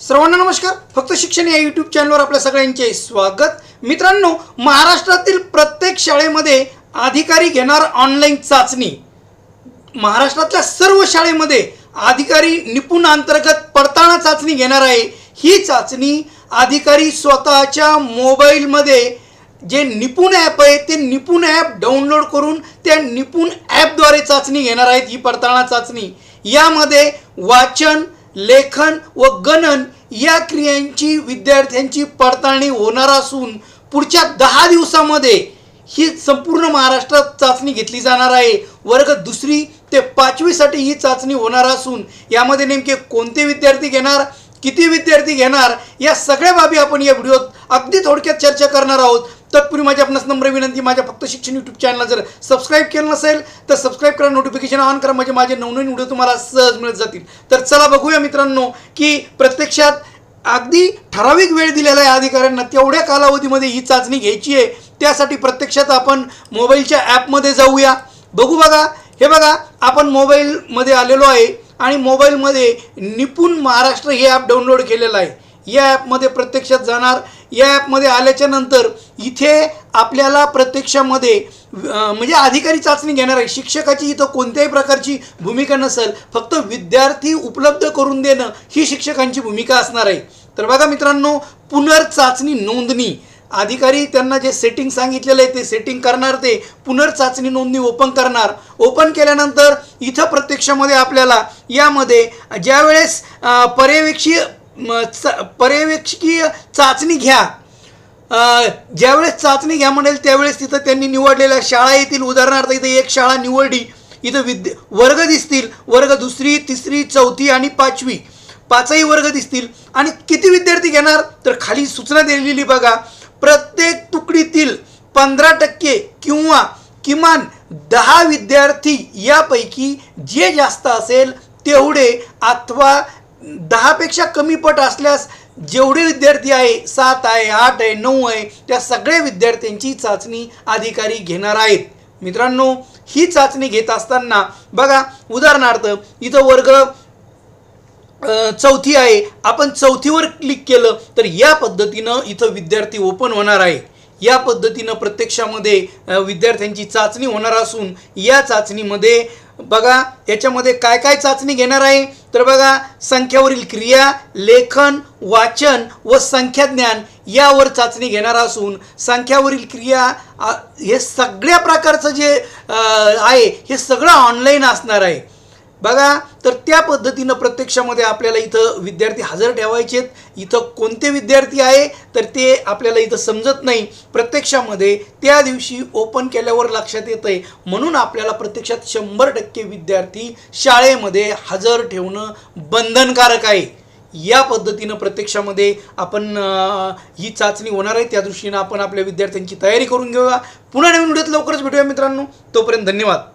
सर्वांना नमस्कार. फक्त शिक्षण या यूट्यूब चॅनलवर आपल्या सगळ्यांचे स्वागत. मित्रांनो महाराष्ट्रातील प्रत्येक शाळेमध्ये अधिकारी घेणार ऑनलाईन चाचणी. महाराष्ट्रातल्या सर्व शाळेमध्ये अधिकारी निपुण अंतर्गत पडताळा चाचणी घेणार आहे. ही चाचणी अधिकारी स्वतःच्या मोबाईलमध्ये जे निपुण ॲप आहे ते निपुण ॲप डाउनलोड करून त्या निपुण ॲपद्वारे चाचणी घेणार आहेत ही पडताळा चाचणी. यामध्ये वाचन लेखन व गणन या क्रियांची विद्यार्थ्यांची पडताळणी होणार असून पुढच्या दहा दिवसामध्ये ही संपूर्ण महाराष्ट्रात चाचणी घेतली जाणार आहे. वर्ग दुसरी ते पाचवीसाठी ही चाचणी होणार असून यामध्ये नेमके कोणते विद्यार्थी घेणार किती विद्यार्थी घेणार या सगळ्या बाबी आपण या व्हिडिओत अगदी थोडक्यात चर्चा करणार आहोत. तत्पूर्वी माझी आपणास नम्र विनंती माझ्या फक्त शिक्षण यूट्यूब चॅनलला जर सबस्क्राईब केलं नसेल तर सबस्क्राईब करा नोटिफिकेशन ऑन करा म्हणजे माझे नवनवीन व्हिडिओ तुम्हाला सहज मिळत जातील. तर चला बघूया मित्रांनो की प्रत्यक्षात अगदी ठराविक वेळ दिलेला आहे अधिकाऱ्यांना तेवढ्या कालावधीमध्ये ही चाचणी घ्यायची आहे. त्यासाठी प्रत्यक्षात आपण मोबाईलच्या ॲपमध्ये जाऊया. बघू बघा हे बघा आपण मोबाईलमध्ये आलेलो आहे आणि मोबाईलमध्ये निपुण महाराष्ट्र हे ॲप डाउनलोड केलेलं आहे. या ॲपमध्ये प्रत्यक्षात जाणार. या ॲपमध्ये आल्याच्यानंतर इथे आपल्याला प्रत्यक्षामध्ये म्हणजे अधिकारी चाचणी घेणार आहे. शिक्षकाची इथं कोणत्याही प्रकारची भूमिका नसेल. फक्त विद्यार्थी उपलब्ध करून देणं ही शिक्षकांची भूमिका असणार आहे. तर बघा मित्रांनो पुनर्चाचणी नोंदणी. अधिकारी त्यांना जे सेटिंग सांगितलेलं आहे ते सेटिंग करणार ते. पुनर्चाचणी नोंदणी ओपन करणार. ओपन केल्यानंतर इथं प्रत्यक्षामध्ये आपल्याला यामध्ये ज्यावेळेस पर्यवेक्षी पर्यवेक्षीय पर्यवेक्षकीय चाचणी घ्या. ज्यावेळेस चाचणी घ्या म्हणेल त्यावेळेस तिथं त्यांनी निवडलेल्या शाळा येतील. उदाहरणार्थ इथं एक शाळा निवडली. इथं विद्य वर्ग दिसतील. वर्ग दुसरी तिसरी चौथी आणि पाचवी. पाचही वर्ग दिसतील. आणि किती विद्यार्थी घेणार? तर खाली सूचना दिलेली बघा. प्रत्येक तुकडीतील पंधरा टक्के किंवा किमान दहा विद्यार्थी यापैकी जे जास्त असेल तेवढे अथवा दहापेक्षा कमी पट असल्यास जेवढे विद्यार्थी आहे सात आहे आठ आहे नऊ आहे त्या सगळ्या विद्यार्थ्यांची चाचणी अधिकारी घेणार आहेत. मित्रांनो ही चाचणी घेत असताना बघा उदाहरणार्थ इथं वर्ग चौथी आहे. आपण चौथीवर क्लिक केलं तर या पद्धतीनं इथं विद्यार्थी ओपन होणार आहे. या पद्धतीनं प्रत्यक्षामध्ये विद्यार्थ्यांची चाचणी होणार असून या चाचणीमध्ये बघा याच्यामध्ये काय काय चाचणी घेणार आहे? तर बघा संख्यावरील क्रिया लेखन वाचन व संख्याज्ञान यावर चाचणी घेणार असून संख्यावरील क्रिया हे सगळ्या प्रकारचं जे आहे हे सगळं ऑनलाईन असणार आहे. बघा तर त्या पद्धतीनं प्रत्यक्षामध्ये आपल्याला इथं विद्यार्थी हजर ठेवायचे आहेत. इथं कोणते विद्यार्थी आहे तर ते आपल्याला इथं समजत नाही. प्रत्यक्षामध्ये त्या दिवशी ओपन केल्यावर लक्षात येतं आहे म्हणून आपल्याला प्रत्यक्षात शंभर टक्के विद्यार्थी शाळेमध्ये हजर ठेवणं बंधनकारक आहे. या पद्धतीनं प्रत्यक्षामध्ये आपण ही चाचणी होणार आहे. त्या दृष्टीनं आपण आपल्या विद्यार्थ्यांची तयारी करून घेऊया. पुन्हा नवीन व्हिडिओत लवकरच भेटूया मित्रांनो. तोपर्यंत धन्यवाद.